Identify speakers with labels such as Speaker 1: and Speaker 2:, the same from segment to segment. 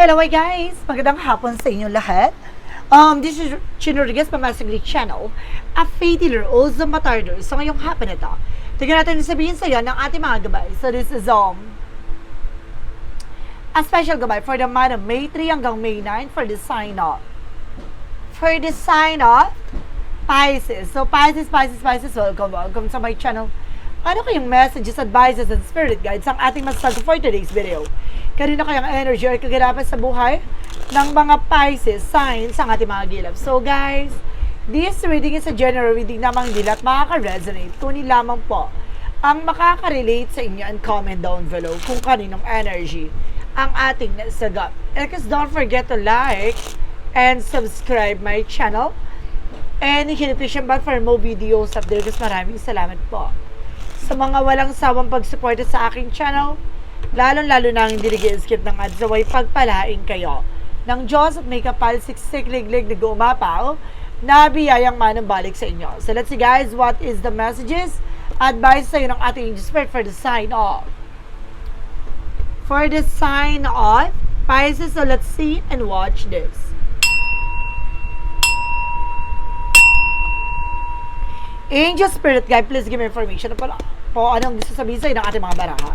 Speaker 1: Hello hi guys! Magandang hapon sa inyo lahat. Um, this is Chino Rodriguez from Masagli Channel, a faith healer, also matarder. So ngayong hapon na to, tignan natin sabihin sa iyo ng ating mga gabay. So this is um, a special gabay for the month of May 3 hanggang May 9 for the sign off. For the sign off, Pisces. So Pisces, Pisces, Pisces, welcome, welcome sa my channel. Ano kayong messages, advices, and spirit guides ang ating masasagot for today's video? Kanina kayang energy or kaganapan sa buhay ng mga Pisces signs ang ating mga gilap. So guys, this reading is a general reading namang hindi lahat makaka-resonate. Kunin lamang po ang makaka-relate sa inyo and comment down below kung kaninong energy ang ating nasagot. And because don't forget to like and subscribe my channel. And hit yung bell for more videos update. Guys, maraming salamat po sa mga walang sawang pagsuporta sa aking channel, lalong-lalo na ang hindi nag-skip ng ads away pagpalain kayo ng Diyos at may kapal siksik liglig na gumapaw na biyayang manang balik sa inyo. So let's see guys, what is the messages? Advice sa'yo ng ating angel spirit for the sign off. For the sign off, Pisces, so let's see and watch this. Angel Spirit Guide, please give me information po, po anong gusto sabihin sa'yo ng ating mga baraha.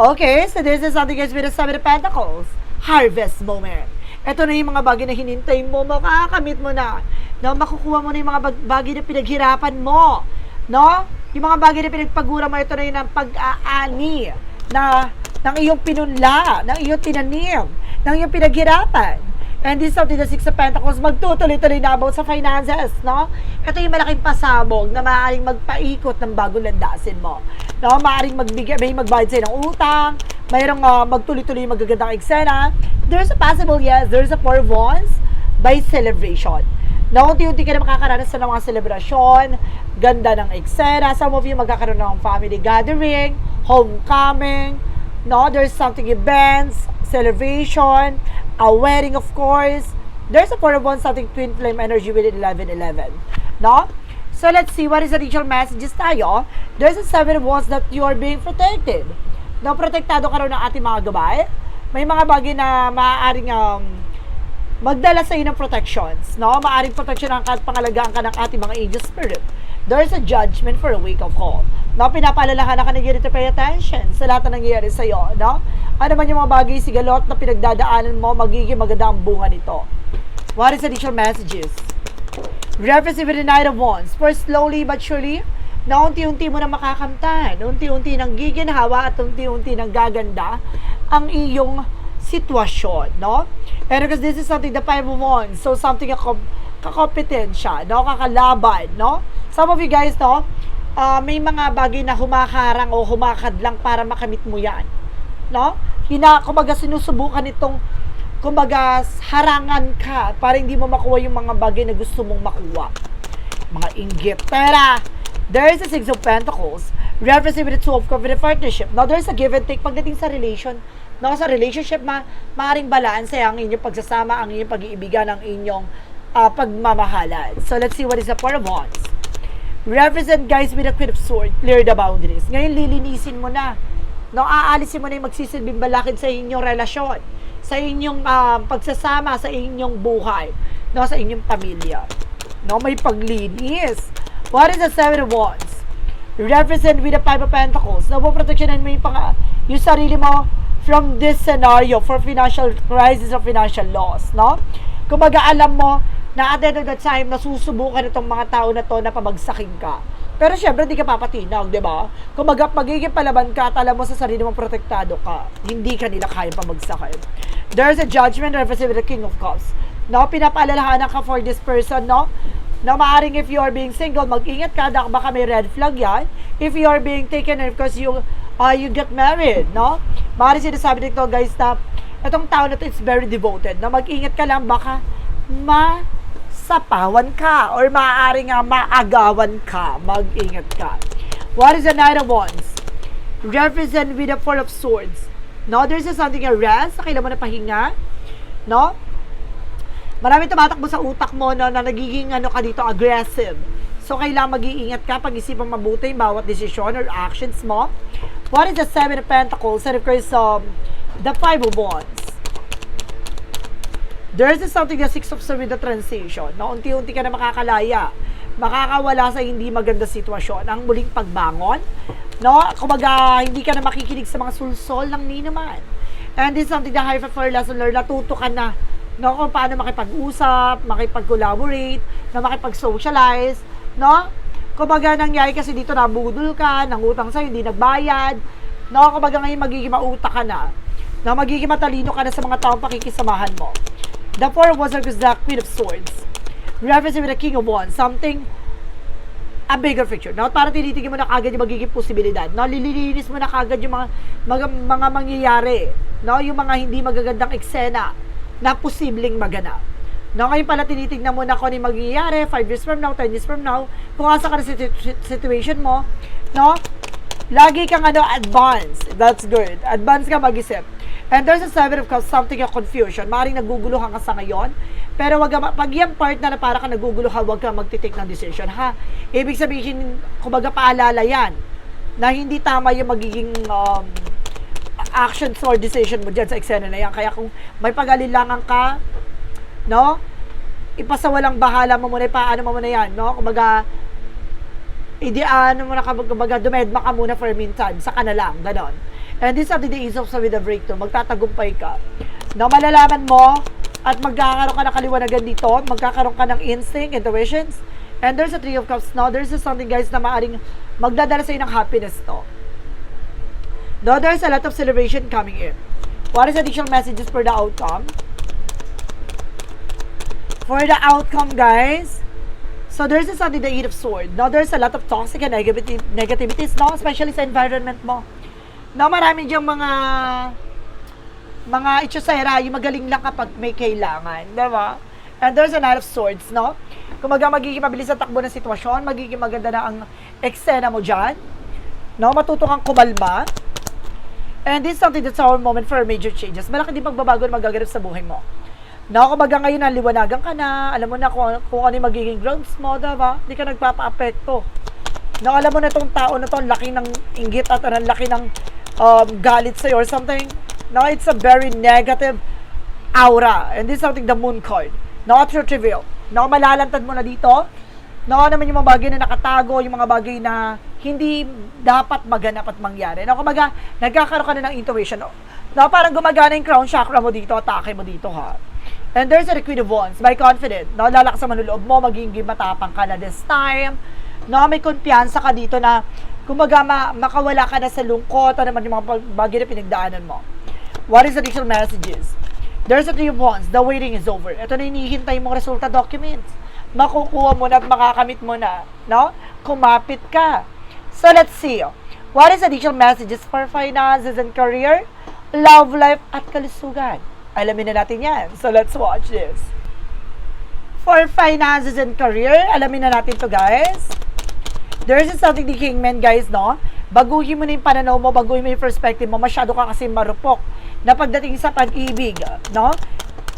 Speaker 1: Okay, so this is something guys with the Seven of Pentacles. Harvest moment. Ito na yung mga bagay na hinintay mo, makakamit mo na. No, makukuha mo na yung mga bag- bagay na pinaghirapan mo. No? Yung mga bagay na pinagpagura mo, ito na yun ang pag-aani na ng iyong pinunla, ng iyong tinanim, ng iyong pinaghirapan. And this is something the Six of Pentacles, magtutuloy-tuloy na about sa finances, no? Ito yung malaking pasabog na maaaring magpaikot ng bagong landasin mo. No? Maaaring magbigay, may magbayad sa'yo ng utang, mayroong uh, magtuloy-tuloy magagandang eksena. There's a possible, yes, there's a four wands by celebration. Na unti-unti ka na makakaranas ng mga selebrasyon, ganda ng eksena. Some of you magkakaroon ng family gathering, homecoming, no? There's something events, celebration, a wedding of course. There's a four of wands, something twin flame energy with 11-11. No? So let's see what is the initial messages tayo. There's a seven of wands that you are being protected. No, protektado ka raw ng ating mga gabay. May mga bagay na maaaring um, magdala sa iyo ng protections, no? Maaring protection ang pangalagaan ka ng ating mga angel spirit. There's a judgment for a week of call. No, pinapaalalahan ka na to pay attention sa lahat na nangyayari sa iyo, no? Ano man yung mga bagay sigalot na pinagdadaanan mo, magiging maganda ang bunga nito. What is additional messages? Reference with the Knight of Wands. For slowly but surely, na unti-unti mo na makakamtan, unti-unti nang giginhawa at unti-unti nang gaganda ang iyong sitwasyon, no? And because this is something the Five of Wands, so something ako kakompetensya, no? Kakalaban, no? Some of you guys, no? Uh, may mga bagay na humaharang o humakad lang para makamit mo yan, no? Hina, kumbaga sinusubukan itong kumbaga harangan ka para hindi mo makuha yung mga bagay na gusto mong makuha. Mga inggit. Pera, there is a Six of Pentacles referencing with the Two of Cups with partnership. Now, there's a give and take pagdating sa relation. No, sa relationship, ma maaaring balanse ang inyong pagsasama, ang inyong pag-iibigan, ang inyong uh, pagmamahalan. So, let's see what is the Four of Wands. Represent guys with a Queen of Swords, clear the boundaries. Ngayon, lilinisin mo na. No, aalisin mo na yung magsisilbing balakid sa inyong relasyon, sa inyong uh, pagsasama, sa inyong buhay, no, sa inyong pamilya. No, may paglinis. What is the Seven of Wands? Represent with the Five of Pentacles. No, proteksyonan mo yung, pang, yung sarili mo from this scenario for financial crisis or financial loss, no? Kumbaga alam mo na at the end of the time, nasusubukan itong mga tao na to na pabagsakin ka. Pero syempre, hindi ka papatinag, di ba? Kumbaga, magiging palaban ka at alam mo sa sarili mong protektado ka. Hindi ka nila kaya pabagsakin. There's a judgment with the King of Cups. No, pinapaalalahanan ka for this person, no? Na maaring if you are being single, mag-ingat ka, dak baka may red flag yan. If you are being taken because you uh, you get married, no? Maaring sinasabi dito, guys, na itong tao na to is very devoted. Na mag-ingat ka lang, baka ma sapawan ka or maaari nga maagawan ka, mag-ingat ka. What is the Knight of Wands? Represent with the Four of Swords. No, there's a something a rest, kailan mo na pahinga. No? Marami tumatakbo sa utak mo no, na nagiging ano ka dito, aggressive. So, kailangan mag-iingat ka, pag-isipan mabuti yung bawat desisyon or actions mo. What is the Seven of Pentacles? And of course, um, The Five of Wands. There's is something na Six of with the transition. Na unti-unti ka na makakalaya. Makakawala sa hindi maganda sitwasyon. Ang muling pagbangon. No? Kumbaga, hindi ka na makikinig sa mga sulsol ng ninaman. And this is something that high for lesson learned. Natuto ka na no, kung paano makipag-usap, makipag-collaborate, na makipag-socialize, no? Kumbaga, nangyari kasi dito nabudol ka, nangutang sa'yo, hindi nagbayad, no? Kumbaga ngayon magiging mauta ka na, na magiging matalino ka na sa mga taong pakikisamahan mo. The Four of Wands is the Queen of Swords. Referencing with the King of Wands, something a bigger picture. No? Para tinitingin mo na kagad yung magiging posibilidad. No? Lililinis mo na kagad yung mga, mga, mga mangyayari. No? Yung mga hindi magagandang eksena na posibleng maganap. No, ngayon pala tinitignan mo na kung ano yung mangyayari 5 years from now, 10 years from now, kung asa ka na situ- situation mo, no? Lagi kang ano, advance. That's good. Advance ka mag-isip. And there's a seven of cups, something of confusion. Maring naguguluhan ka sa ngayon. Pero wag ka, pag yung part na, na para ka naguguluhan, wag ka magtitake ng decision, ha? Ibig sabihin, kumbaga paalala yan, na hindi tama yung magiging um, actions or decision mo dyan sa eksena na yan. Kaya kung may pag-alilangan ka, no? Ipasawalang bahala mo muna, paano mo muna yan, no? Kumbaga, idi ano mo na kumbaga dumedma ka muna for a meantime, sa na lang, ganon. And this are the days of with a breakthrough, magtatagumpay ka. Na malalaman mo, at magkakaroon ka ng kaliwanagan dito, magkakaroon ka ng instinct, intuitions, and there's a three of cups now, there's something guys na maaring magdadala sa'yo ng happiness to. Though there's a lot of celebration coming in. What is additional messages for the outcome? For the outcome, guys, so there's this something the Eight of Swords. Now, there's a lot of toxic and negativity, negativities, no? Especially sa environment mo. No, marami diyang mga mga itsasera, yung magaling lang kapag may kailangan, di ba? And there's a Knight of Swords, no? Kumaga magiging mabilis ang takbo ng sitwasyon, magiging maganda na ang eksena mo dyan, no? Matuto kang kumalma, And this is something that's our moment for major changes. Malaki din pagbabago na magaganap sa buhay mo. No, kumbaga ngayon naliwanagan ka na, alam mo na kung, kung ano yung magiging grounds mo, diba? Hindi ka nagpapa-apekto. No, alam mo na itong tao na to, ang laki ng inggit at ang laki ng um, galit sa'yo or something. No, it's a very negative aura. And this is something the moon card. No, at your trivial. No, malalantad mo na dito. No, naman yung mga bagay na nakatago, yung mga bagay na hindi dapat maganap at mangyari. No, kumbaga, nagkakaroon ka na ng intuition. No, no parang gumagana yung crown chakra mo dito, atake mo dito ha. And there's a Queen of Wands, by confident. No, lalakas sa manuloob mo, magiging matapang ka na this time. No, may kumpiyansa ka dito na kumbaga ma- makawala ka na sa lungkot, ano naman yung mga bagay na pinagdaanan mo. What is additional messages? There's a Three of the waiting is over. Ito na hinihintay mong resulta documents. Makukuha mo na at makakamit mo na. No? Kumapit ka. So let's see. What is additional messages for finances and career, love life, at kalusugan? Alamin na natin yan. So let's watch this. For finances and career, alamin na natin to guys. There's something the Kingman guys, no? Baguhin mo na yung pananaw mo, baguhin mo yung perspective mo. Masyado ka kasi marupok na pagdating sa pag-ibig, no?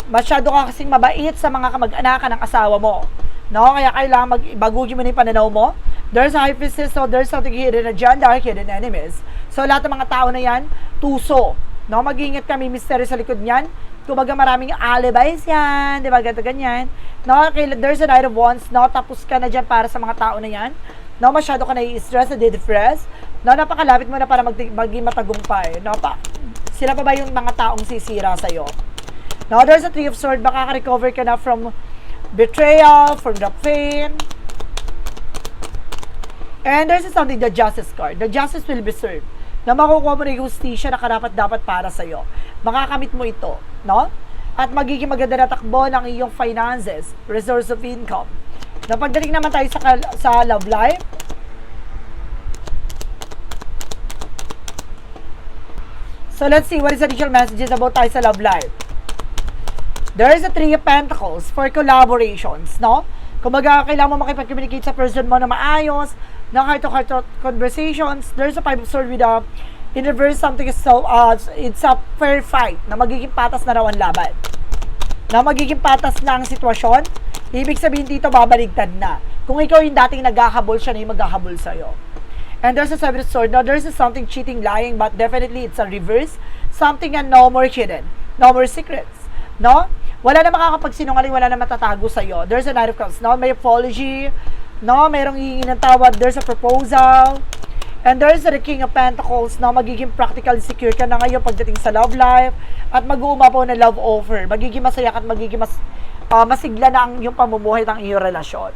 Speaker 1: Masyado ka kasing mabait sa mga kamag-anakan ng asawa mo. No? Kaya kailangan mag baguhin mo na yung pananaw mo. There's a hypothesis, so there's something hidden there are hidden enemies. So lahat ng mga tao na yan, tuso. No? Mag-ingat kami, mystery sa likod niyan. Kumbaga maraming alibis yan, di ba? Ganto ganyan. No? Okay, there's a night of wands, no? Tapos ka na dyan para sa mga tao na yan. No, masyado ka na-stress, na-depress. No, napakalapit mo na para mag maging matagumpay. No, pa, sila pa ba yung mga taong sisira sa'yo? No, there's a Three of Swords, baka ka-recover ka na from betrayal, from the pain. And there's something, the Justice card. The Justice will be served. Na makukuha mo na yung justisya na karapat dapat para sa'yo. Makakamit mo ito, no? At magiging maganda na takbo ng iyong finances, resource of income. Na pagdating naman tayo sa, sa love life, So let's see what is additional messages about tayo sa love life. There is a Three of Pentacles for collaborations, no? Kumbaga, kailangan mo makipag-communicate sa person mo na maayos, na heart-to-heart conversations. There's a Five of Swords with a, in reverse, something is so, uh, it's a fair fight, na magiging patas na raw ang laban. Na magiging patas na ang sitwasyon, ibig sabihin dito, babaligtad na. Kung ikaw yung dating naghahabol, siya na yung maghahabol sa'yo. And there's a seven of swords. Now, there's a something cheating, lying, but definitely it's a reverse. Something na no more hidden. No more secrets. No? Wala na makakapagsinungaling, wala na matatago sa'yo. There's a Knight of Cups. No? May apology. No? Mayroong hihingi ng tawad. There's a proposal. And there's the King of Pentacles na magiging practical secure ka na ngayon pagdating sa love life at mag-uumapaw na love offer. Magiging masaya ka at magiging mas, ah, masigla na ang iyong pamumuhay ng iyong relasyon.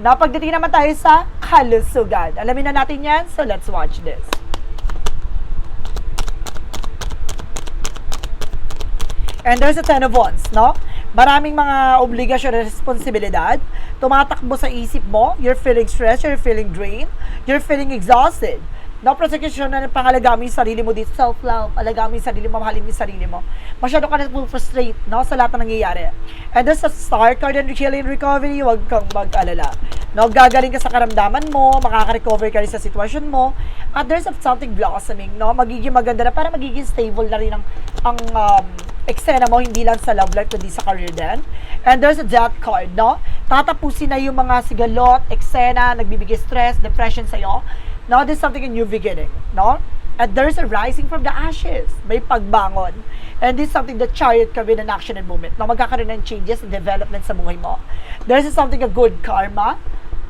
Speaker 1: Pagdating naman tayo sa kalusugan. Alamin na natin yan, so let's watch this. And there's a Ten of Wands, no? Maraming mga obligasyon at responsibilidad. Tumatakbo sa isip mo. You're feeling stressed, you're feeling drained, you're feeling exhausted. No, prosecution na pangalagaan mo yung sarili mo dito. Self-love, alagaan mo yung sarili mo, mahalin yung sarili mo. Masyado ka na frustrate, no, sa lahat ng nangyayari. And there's a star card and healing recovery, huwag kang mag-alala. No, gagaling ka sa karamdaman mo, makaka-recover ka rin sa sitwasyon mo. At there's a something blossoming, no, magiging maganda na, para magiging stable na rin ang, ang um, eksena mo, hindi lang sa love life, kundi sa career din. And there's a death card, no? Tatapusin na yung mga sigalot, eksena, nagbibigay stress, depression sa'yo. No, there's something a new beginning, no? And there's a rising from the ashes. May pagbangon. And this is something that chariot ka with an action and movement. No, magkakaroon ng changes and development sa buhay mo. There's something a good karma.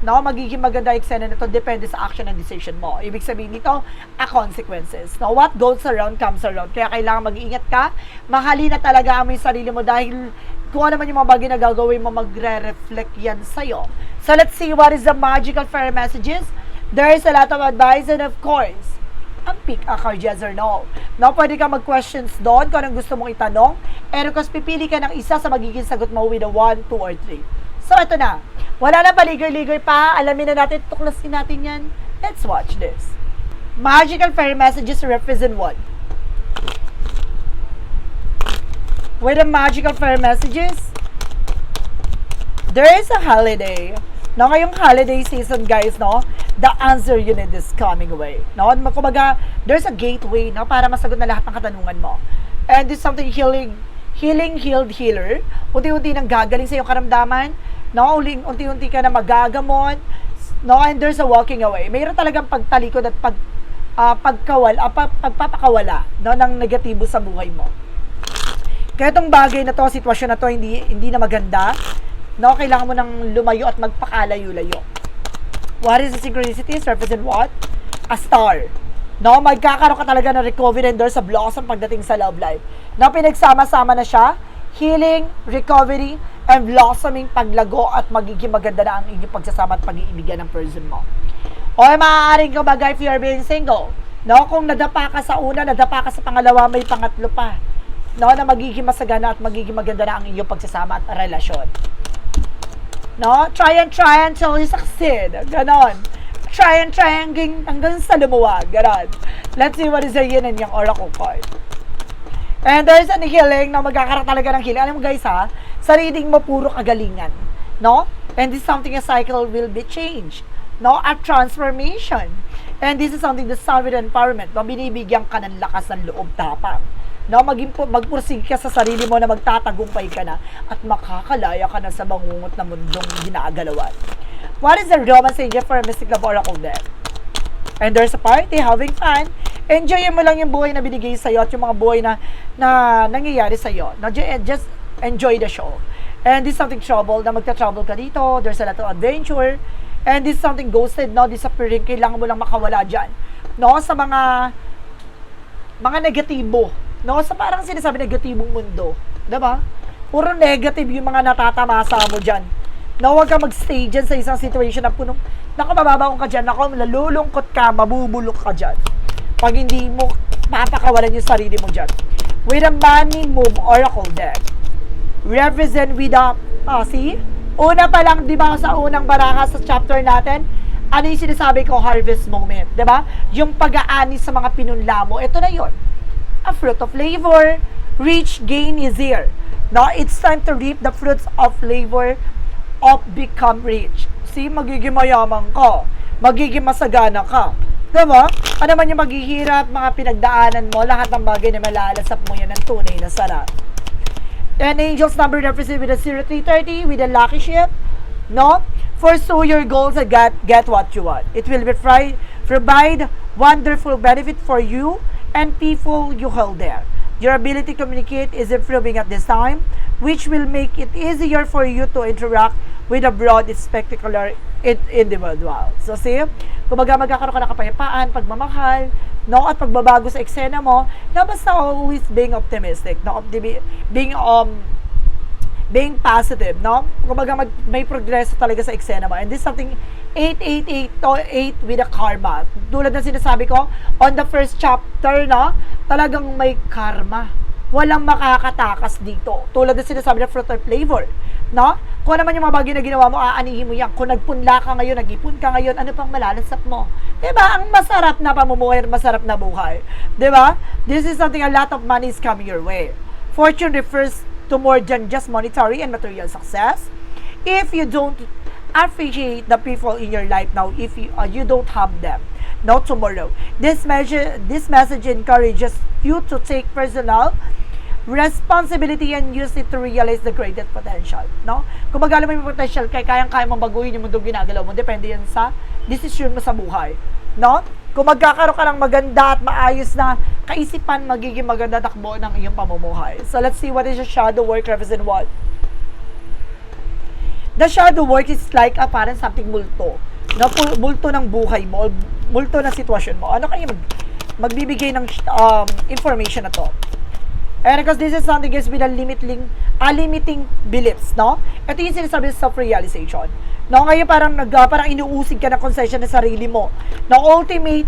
Speaker 1: No, magiging maganda eksena nito depende sa action and decision mo. Ibig sabihin nito, a consequences. No, what goes around comes around. Kaya kailangan mag-iingat ka. Mahalin na talaga mo yung sarili mo dahil kung ano man yung mga bagay na gagawin mo, magre-reflect yan sa'yo. So let's see what is the magical fairy messages. There is a lot of advice and of course, ang pick a card yes or no. No, pwede ka mag-questions doon kung anong gusto mong itanong. And of pipili ka ng isa sa magiging sagot mo with a 1, 2, or 3. So, ito na. Wala na paligoy-ligoy pa. Alamin na natin, tuklasin natin yan. Let's watch this. Magical fairy messages represent what? With the magical fairy messages, there is a holiday. No, ngayong holiday season, guys, no, the answer you need is coming away. No, kumbaga, there's a gateway, no, para masagot na lahat ng katanungan mo. And is something healing, healing, healed, healer. Unti-unti nang gagaling sa iyong karamdaman. No, unti-unti ka na magagamon. No, and there's a walking away. Mayroon talagang pagtalikod at pag, ah, pagkawala, ah, pag, pagpapakawala, no, ng negatibo sa buhay mo. Kaya itong bagay na to, sitwasyon na to, hindi, hindi na maganda. No, kailangan mo nang lumayo at magpakalayo-layo. What is the synchronicities? Represent what? A star. No, magkakaroon ka talaga ng recovery and there's a blossom pagdating sa love life. No, pinagsama-sama na siya. Healing, recovery, and blossoming paglago at magiging maganda na ang inyong pagsasama at pag-iibigan ng person mo. O maaaring ka bagay if you are being single. No, kung nadapa ka sa una, nadapa ka sa pangalawa, may pangatlo pa. No, na magiging masagana at magiging maganda na ang inyong pagsasama at relasyon. No? Try and try until you succeed. Ganon. Try and try hanggang, hanggang sa lumuwag. Ganon. Let's see what is the yin and yang oracle card. And there's an healing na magkakaroon talaga ng healing. Alam mo guys ha, sa reading mo puro kagalingan. No? And this is something a cycle will be changed. No? A transformation. And this is something the solid empowerment. No? Binibigyan ka ng lakas ng loob tapang. No, maging pu- magpursig ka sa sarili mo na magtatagumpay ka na at makakalaya ka na sa bangungot na mundong ginagalawan. What is the romance angel for a mystic love oracle? And there's a party, having fun. Enjoy mo lang yung buhay na binigay sa'yo at yung mga buhay na, na nangyayari sa'yo. No, eh, just enjoy the show. And this is something trouble, na magta-trouble ka dito. There's a lot of adventure. And this is something ghosted, no? Disappearing, kailangan mo lang makawala dyan. No, sa mga mga negatibo. No, sa parang sinasabi negatibong mundo. 'Di ba? Puro negative yung mga natatamasa mo dyan. No, huwag ka magstay dyan sa isang situation na punong, naku, mababaong ka dyan, naku, lalulungkot ka, mabubulok ka dyan. Pag hindi mo papakawalan yung sarili mo dyan. With a money move oracle deck, represent with a, ah, see? Una pa lang, di ba, sa unang baraka sa chapter natin, ano yung sinasabi ko, harvest moment, di ba? Yung pag-aani sa mga pinunla mo, ito na yon a fruit of labor, rich gain is here. Now, it's time to reap the fruits of labor of become rich. See, magiging mayaman ka. Magiging masagana ka. Diba? Ano man yung maghihirap, mga pinagdaanan mo, lahat ng bagay na malalasap mo yan ng tunay na sarap. And angels number represented with a 0330 with a lucky ship. No? Pursue your goals and get, get what you want. It will be fri- provide wonderful benefit for you and people you hold there. Your ability to communicate is improving at this time, which will make it easier for you to interact with a broad spectacular in- individual. So see, kumbaga magkakaroon ka ng kapayapaan, pagmamahal, no, at pagbabago sa eksena mo, na basta always being optimistic, no, being um being positive, no? Kumbaga mag, may progreso talaga sa eksena mo. And this is something 888 to 8 with a karma. Tulad ng sinasabi ko, on the first chapter, no? Talagang may karma. Walang makakatakas dito. Tulad ng sinasabi ng fruit or flavor. No? Kung ano naman yung mga bagay na ginawa mo, aanihin mo yan. Kung nagpunla ka ngayon, nag-ipon ka ngayon, ano pang malalasap mo? ba Ang masarap na pamumuhay, masarap na buhay. ba This is something a lot of money is coming your way. Fortune refers to more than just monetary and material success. If you don't appreciate the people in your life now, if you uh, you don't have them, no tomorrow. This message this message encourages you to take personal responsibility and use it to realize the greatest potential, no? Kung magala mo yung potential, kaya kayang-kaya mong baguhin yung mundo ginagalaw mo, depende yan sa decision mo sa buhay, no? Kung magkakaroon ka ng maganda at maayos na kaisipan, magiging maganda takbo ng iyong pamumuhay. So let's see what is your shadow work represent what? The shadow work is like a parang something multo. No, multo ng buhay mo, multo ng sitwasyon mo. Ano kaya mag, magbibigay ng um, information na to? And because this is something is with a limiting, a limiting beliefs, no? Ito yung sinasabi sa self-realization. No, ngayon parang nag, ah, parang inuusig ka ng concession ng sarili mo. Na ultimate,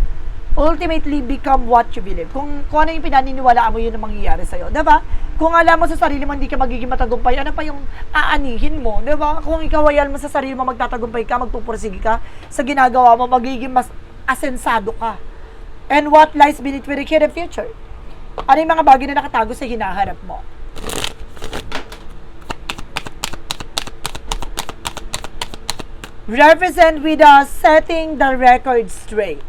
Speaker 1: ultimately become what you believe. Kung, kung ano yung pinaniniwalaan mo, yun ang mangyayari sa'yo. Diba? Kung alam mo sa sarili mo, hindi ka magiging matagumpay, ano pa yung aanihin mo? Diba? Kung ikaw ay alam mo sa sarili mo, magtatagumpay ka, magpupursige ka sa ginagawa mo, magiging mas asensado ka. And what lies beneath hidden future? Ano yung mga bagay na nakatago sa hinaharap mo? Represent with a setting the record straight.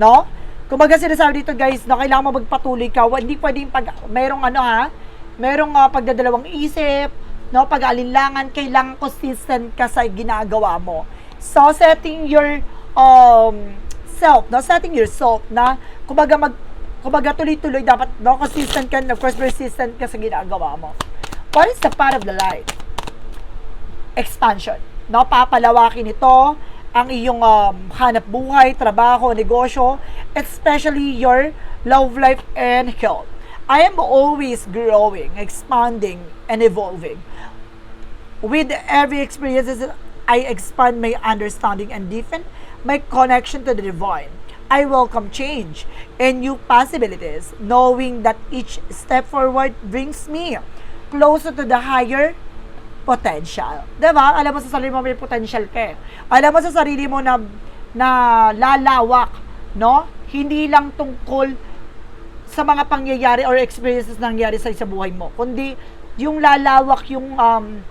Speaker 1: No? Kumbaga sinasabi dito guys, no, kailangan mo magpatuloy ka. Hindi pwedeng pag, merong ano ha, merong uh, pagdadalawang isip, no, pag-alinlangan, kailangan consistent ka sa ginagawa mo. So, setting your um, self, no, setting yourself na, kumbaga mag, kumbaga tuloy-tuloy dapat, no, consistent ka, of course, persistent ka sa ginagawa mo. What is the part of the life? expansion. No, papalawakin ito ang iyong um, hanap buhay, trabaho, negosyo, especially your love life and health. I am always growing, expanding, and evolving. With every experience, I expand my understanding and deepen my connection to the divine. I welcome change and new possibilities, knowing that each step forward brings me closer to the higher potential. ba? Alam mo sa sarili mo may potential ka. eh. Alam mo sa sarili mo na na lalawak, no? Hindi lang tungkol sa mga pangyayari or experiences na nangyari sa sa buhay mo, kundi yung lalawak yung um,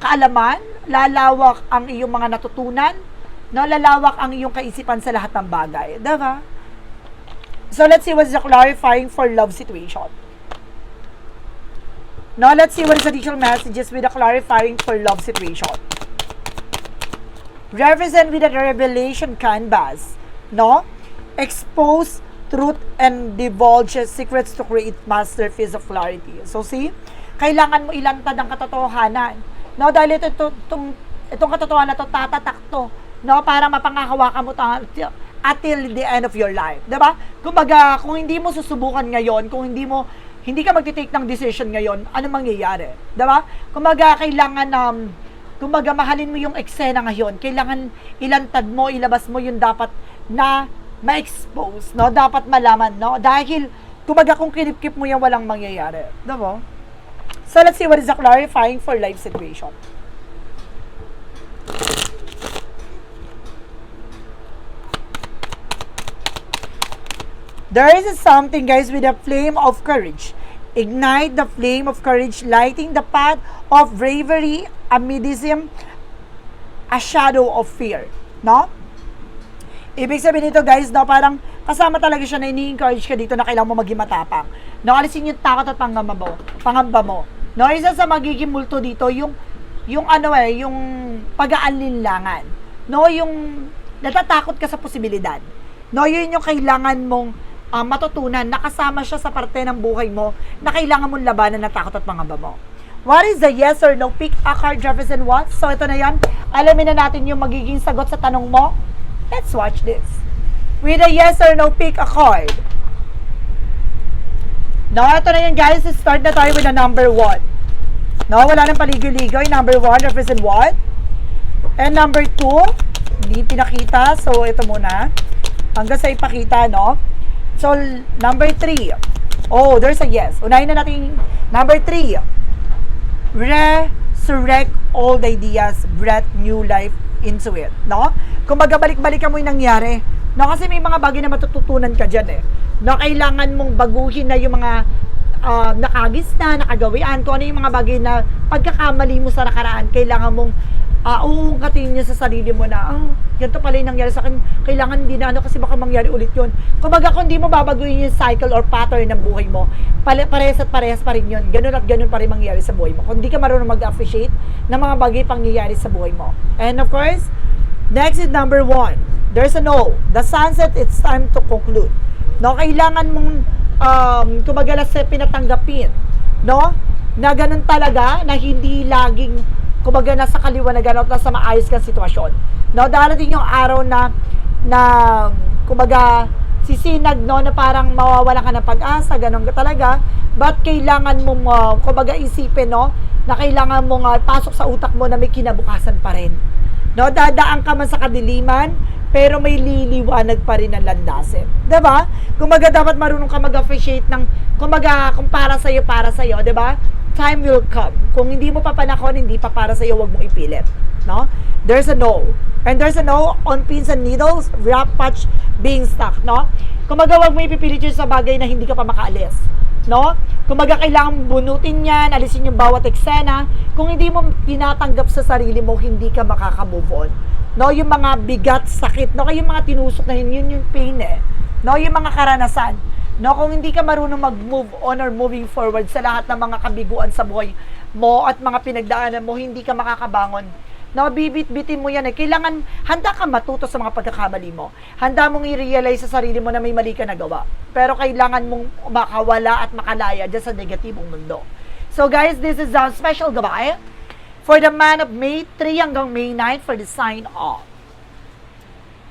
Speaker 1: kaalaman, lalawak ang iyong mga natutunan, no? lalawak ang iyong kaisipan sa lahat ng bagay. 'Di ba? So let's see what's the clarifying for love situation. Now, let's see what is additional messages with a clarifying for love situation. Represent with a revelation canvas. No? Expose truth and divulge secrets to create masterpiece of clarity. So, see? Kailangan mo ilantad ang katotohanan. No? Dahil ito, ito, itong, itong katotohanan na to, tatatak to. No? Para mapangakawakan mo ta- until the end of your life. 'Di ba? Kumbaga, kung hindi mo susubukan ngayon, kung hindi mo hindi ka magte-take ng decision ngayon, ano mangyayari? 'Di ba? Kumbaga, kailangan um, kumbaga mahalin mo yung eksena ngayon. Kailangan ilantad mo, ilabas mo yung dapat na ma-expose, no? Dapat malaman, no? Dahil kumbaga kung kinip-kip mo yan, walang mangyayari. 'Di ba? So let's see what is the clarifying for life situation. There is something, guys, with a flame of courage. Ignite the flame of courage, lighting the path of bravery amidst a shadow of fear. No? Ibig sabihin nito, guys, no, parang kasama talaga siya na ini-encourage ka dito na kailangan mo maging matapang. No, alisin yung takot at pangamba mo. Pangamba mo. No, isa sa magiging multo dito, yung, yung ano eh, yung pag-aalinlangan. No, yung natatakot ka sa posibilidad. No, yun yung kailangan mong ah, matutunan, nakasama siya sa parte ng buhay mo na kailangan mong labanan ng takot at pangamba mo. What is the yes or no? Pick a card, Jefferson Watts. So, ito na yan. Alamin na natin yung magiging sagot sa tanong mo. Let's watch this. With a yes or no, pick a card. No, ito na yan guys. Start na tayo with the number one. No, wala nang paligoy-ligoy. Number one, represent what? And number two, hindi pinakita. So, ito muna. Hanggang sa ipakita, no? So, number three. Oh, there's a yes. Unahin na natin. Number three. Resurrect old ideas, breath new life into it. No? Kung balik-balikan mo yung nangyari. No, kasi may mga bagay na matututunan ka dyan eh. No, kailangan mong baguhin na yung mga uh, nakagis na, nakagawian, kung ano yung mga bagay na pagkakamali mo sa nakaraan, kailangan mong uh, uungkatin niya sa sarili mo na, ah, ganito pala yung nangyari sa akin, kailangan hindi na ano kasi baka mangyari ulit yun. Kumbaga kung di mo babaguhin yung cycle or pattern ng buhay mo, pale, parehas at parehas pa rin yun. Ganun at ganun pa rin mangyayari sa buhay mo. Kung di ka marunong mag-appreciate ng mga bagay pangyayari sa buhay mo. And of course, next is number one. There's a no. The sunset, it's time to conclude. No, kailangan mong um, kumbaga sa pinatanggapin, no? Na ganun talaga, na hindi laging kumbaga nasa kaliwanagan at nasa maayos kang sitwasyon. No, darating yung araw na na kumbaga sisinag no na parang mawawalan ka ng pag-asa, ganun ka talaga. But kailangan mo uh, kumbaga isipin no na kailangan mo nga pasok sa utak mo na may kinabukasan pa rin. No, dadaan ka man sa kadiliman, pero may liliwanag pa rin ang landasin. 'Di ba? Kumaga dapat marunong ka mag-appreciate ng kumaga kung para sa iyo para sa iyo, 'di ba? Time will come. Kung hindi mo pa panahon, hindi pa para sa iyo, wag mong ipilit, no? There's a no. And there's a no on pins and needles, wrap patch being stuck, no? Kumaga wag mo ipipilit yun sa bagay na hindi ka pa makaalis, no? Kumaga kailangan bunutin yan, alisin yung bawat eksena. Kung hindi mo tinatanggap sa sarili mo, hindi ka makaka-move on. No, yung mga bigat, sakit, no, yung mga tinusok na yun, yun yung pain eh. No, yung mga karanasan. No, kung hindi ka marunong mag-move on or moving forward sa lahat ng mga kabiguan sa buhay mo at mga pinagdaanan mo, hindi ka makakabangon. No, bibit-bitin mo yan eh. Kailangan, handa ka matuto sa mga pagkakamali mo. Handa mong i-realize sa sarili mo na may mali ka nagawa. Pero kailangan mong makawala at makalaya dyan sa negatibong mundo. So guys, this is a special gabay for the man of May 3 hanggang May 9 for the sign off.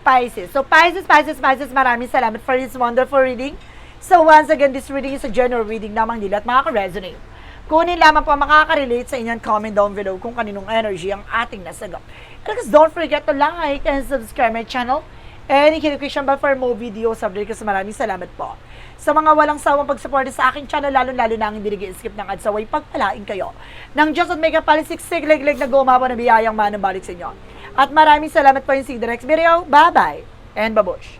Speaker 1: Pisces. So Pisces, Pisces, Pisces, maraming salamat for this wonderful reading. So once again, this reading is a general reading lamang nila at makaka-resonate. Kunin lamang po makaka-relate sa inyong comment down below kung kaninong energy ang ating nasagap. And don't forget to like and subscribe my channel. And i-question bell for more videos update kasi maraming salamat po. Sa mga walang sawang pagsuporta sa aking channel, lalo-lalo na ang hindi nag-skip ng ads away, pagpalain kayo. Nang Diyos at Mega Palisik-sig, leg-leg na gumawa na biyayang manang balik sa inyo. At maraming salamat po yung Sigdarex video. Bye-bye and babush!